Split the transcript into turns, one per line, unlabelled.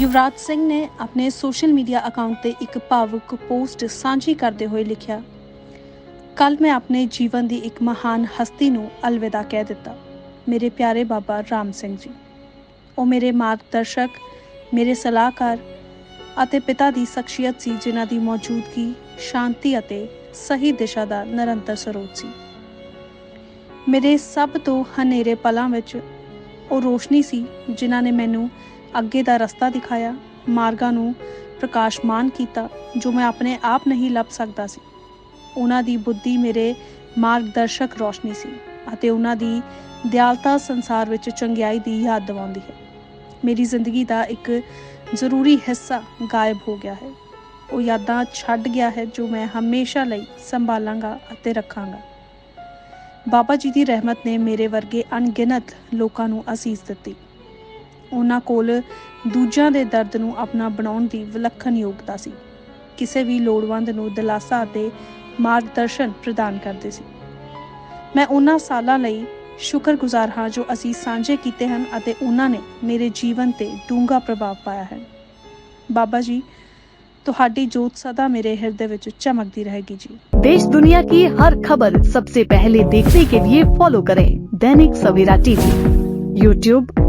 ਯੁਵਰਾਜ ਸਿੰਘ ਨੇ ਆਪਣੇ social media account ਤੇ ਇੱਕ ਭਾਵੁਕ ਪੋਸਟ ਸਾਂਝੀ ਕਰਦੇ ਹੋਏ ਲਿਖਿਆ ਕੱਲ ਮੈਂ ਆਪਣੇ ਜੀਵਨ ਦੀ ਇੱਕ ਮਹਾਨ ਹਸਤੀ ਨੂੰ ਅਲਵਿਦਾ ਕਹਿ ਦਿੱਤਾ। ਮੇਰੇ ਪਿਆਰੇ ਬਾਬਾ ਰਾਮ ਸਿੰਘ ਜੀ, ਉਹ ਮੇਰੇ ਮਾਰਗਦਰਸ਼ਕ, ਮੇਰੇ ਸਲਾਹਕਾਰ ਅਤੇ ਪਿਤਾ ਦੀ ਸ਼ਖਸੀਅਤ ਸੀ, ਜਿਨ੍ਹਾਂ ਦੀ ਮੌਜੂਦਗੀ ਸ਼ਾਂਤੀ ਅਤੇ ਸਹੀ ਦਿਸ਼ਾ ਦਾ ਨਿਰੰਤਰ ਸਰੋਤ ਸੀ। ਮੇਰੇ ਸਭ ਤੋਂ ਹਨੇਰੇ ਪਲਾਂ ਵਿੱਚ ਉਹ ਰੋਸ਼ਨੀ ਸੀ, ਜਿਨ੍ਹਾਂ ਨੇ ਮੈਨੂੰ ਅੱਗੇ ਦਾ ਰਸਤਾ ਦਿਖਾਇਆ, ਮਾਰਗਾਂ ਨੂੰ ਪ੍ਰਕਾਸ਼ਮਾਨ ਕੀਤਾ, ਜੋ ਮੈਂ ਆਪਣੇ ਆਪ ਨਹੀਂ ਲੱਭ ਸਕਦਾ ਸੀ। ਉਹਨਾਂ ਦੀ ਬੁੱਧੀ ਮੇਰੇ ਮਾਰਗਦਰਸ਼ਕ ਰੋਸ਼ਨੀ ਸੀ ਅਤੇ ਉਹਨਾਂ ਦੀ ਦਿਆਲਤਾ ਸੰਸਾਰ ਵਿੱਚ ਚੰਗਿਆਈ ਦੀ ਯਾਦ ਦਿਵਾਉਂਦੀ ਹੈ। ਮੇਰੀ ਜ਼ਿੰਦਗੀ ਦਾ ਇੱਕ ਜ਼ਰੂਰੀ ਹਿੱਸਾ ਗਾਇਬ ਹੋ ਗਿਆ ਹੈ। ਉਹ ਯਾਦਾਂ ਛੱਡ ਗਿਆ ਹੈ ਜੋ ਮੈਂ ਹਮੇਸ਼ਾ ਲਈ ਸੰਭਾਲਾਂਗਾ ਅਤੇ ਰੱਖਾਂਗਾ। ਬਾਬਾ ਜੀ ਦੀ ਰਹਿਮਤ ਨੇ ਮੇਰੇ ਵਰਗੇ ਅਣਗਿਣਤ ਲੋਕਾਂ ਨੂੰ ਅਸੀਸ ਦਿੱਤੀ। ਉਹਨਾਂ ਕੋਲ ਦੂਜਿਆਂ ਦੇ ਦਰਦ ਨੂੰ ਆਪਣਾ ਬਣਾਉਣ ਦੀ ਵਿਲੱਖਣ ਯੋਗਤਾ ਸੀ ਕਿਸੇ ਵੀ ਲੋੜਵੰਦ ਨੂੰ ਦਿਲਾਸਾ ਅਤੇ ਮਾਰਗਦਰਸ਼ਨ ਪ੍ਰਦਾਨ ਕਰਦੇ ਸੀ ਮੈਂ ਉਹਨਾਂ ਸਾਲਾਂ ਲਈ ਸ਼ੁਕਰਗੁਜ਼ਾਰ ਹਾਂ ਜੋ ਅਸੀਂ ਸਾਂਝੇ ਕੀਤੇ ਹਨ ਅਤੇ ਉਹਨਾਂ ਨੇ ਮੇਰੇ ਜੀਵਨ ਤੇ ਡੂੰਘਾ ਪ੍ਰਭਾਵ ਪਾਇਆ ਹੈ ਬਾਬਾ ਜੀ ਤੁਹਾਡੀ ਜੋਤ ਸਦਾ ਮੇਰੇ ਹਿਰਦੇ ਵਿੱਚ ਚਮਕਦੀ ਰਹੇਗੀ ਜੀ
देश दुनिया की हर खबर सबसे पहले देखने के लिए फॉलो करें दैनिक सवेरा टीवी यूट्यूब